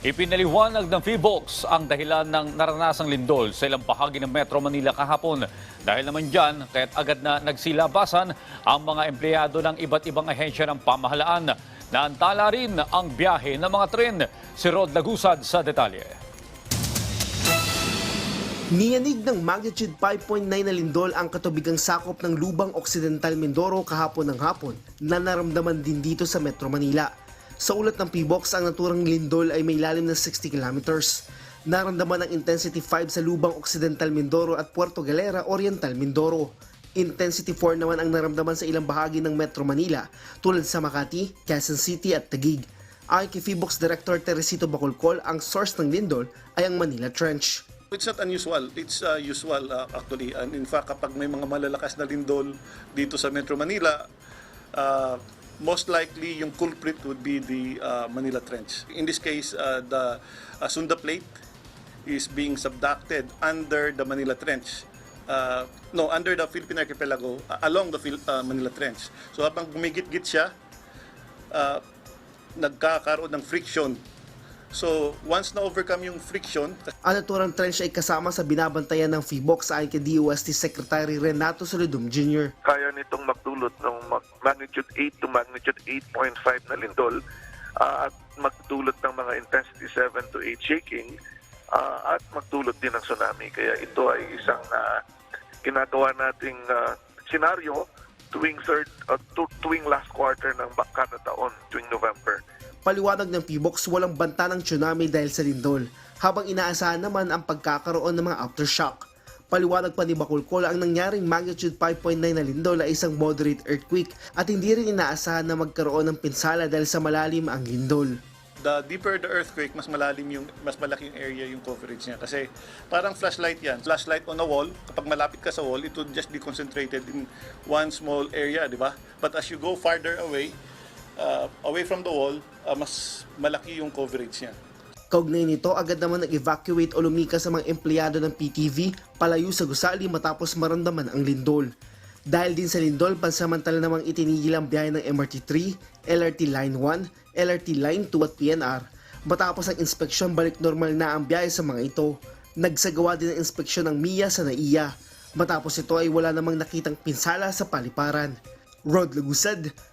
Ipinaliwanag ng PHIVOLCS ang dahilan ng naranasang lindol sa ilang bahagi ng Metro Manila kahapon. Dahil naman dyan, kaya't agad na nagsilabasan ang mga empleyado ng iba't ibang ahensya ng pamahalaan. Naantala rin ang biyahe ng mga tren. Si Rod Lagusad sa detalye. Niyanig ng magnitude 5.9 na lindol ang katubigang sakop ng Lubang Occidental Mindoro kahapon ng hapon na naramdaman din dito sa Metro Manila. Sa ulat ng PBOX, ang naturang lindol ay may lalim ng 60 kilometers. Naramdaman ang intensity 5 sa Lubang Occidental Mindoro at Puerto Galera Oriental Mindoro. Intensity 4 naman ang naramdaman sa ilang bahagi ng Metro Manila tulad sa Makati, Quezon City at Taguig. Ayon kay PBOX Director Teresito Bacolcol, ang source ng lindol ay ang Manila Trench. It's not unusual. It's uh, usual uh, actually. And in fact, kapag may mga malalakas na lindol dito sa Metro Manila, uh, most likely yung culprit would be the uh, Manila Trench. In this case, uh, the uh, Sunda Plate is being subducted under the Manila Trench. Uh, no, under the Philippine Archipelago, uh, along the Phil- uh, Manila Trench. So habang gumigit-git siya, uh, nagkakaroon ng friction. So once na-overcome yung friction, Ang naturang trench ay kasama sa binabantayan ng FIBOX ayon kay DOST Secretary Renato Solidum Jr. kaya nitong magdulot ng mag- magnitude 8 to magnitude 8.5 na lindol ah, at magdulot ng mga intensity 7 to 8 shaking ah, at magdulot din ng tsunami. Kaya ito ay isang ah, ginagawa nating ah, senaryo tuwing third tu- tuwing last quarter ng bak- kada taon tuwing November. Paliwanag ng PBOX walang banta ng tsunami dahil sa lindol, habang inaasahan naman ang pagkakaroon ng mga aftershock. Paliwanag pa ni Bakulkol ang nangyaring magnitude 5.9 na lindol ay isang moderate earthquake at hindi rin inaasahan na magkaroon ng pinsala dahil sa malalim ang lindol. the deeper the earthquake, mas malalim yung, mas malaki yung area yung coverage niya. Kasi parang flashlight yan. Flashlight on a wall, kapag malapit ka sa wall, it would just be concentrated in one small area, di ba? But as you go farther away, uh, away from the wall, uh, mas malaki yung coverage niya. Kaugnay nito, agad naman nag-evacuate o lumikas sa mga empleyado ng PTV palayo sa gusali matapos maramdaman ang lindol. Dahil din sa lindol, pansamantala namang itinigil ang biyahe ng MRT3, LRT Line 1, LRT Line 2 at PNR. Matapos ang inspeksyon, balik normal na ang biyahe sa mga ito. Nagsagawa din ng inspeksyon ng MIA sa NAIA. Matapos ito ay wala namang nakitang pinsala sa paliparan. Rod Lagusad,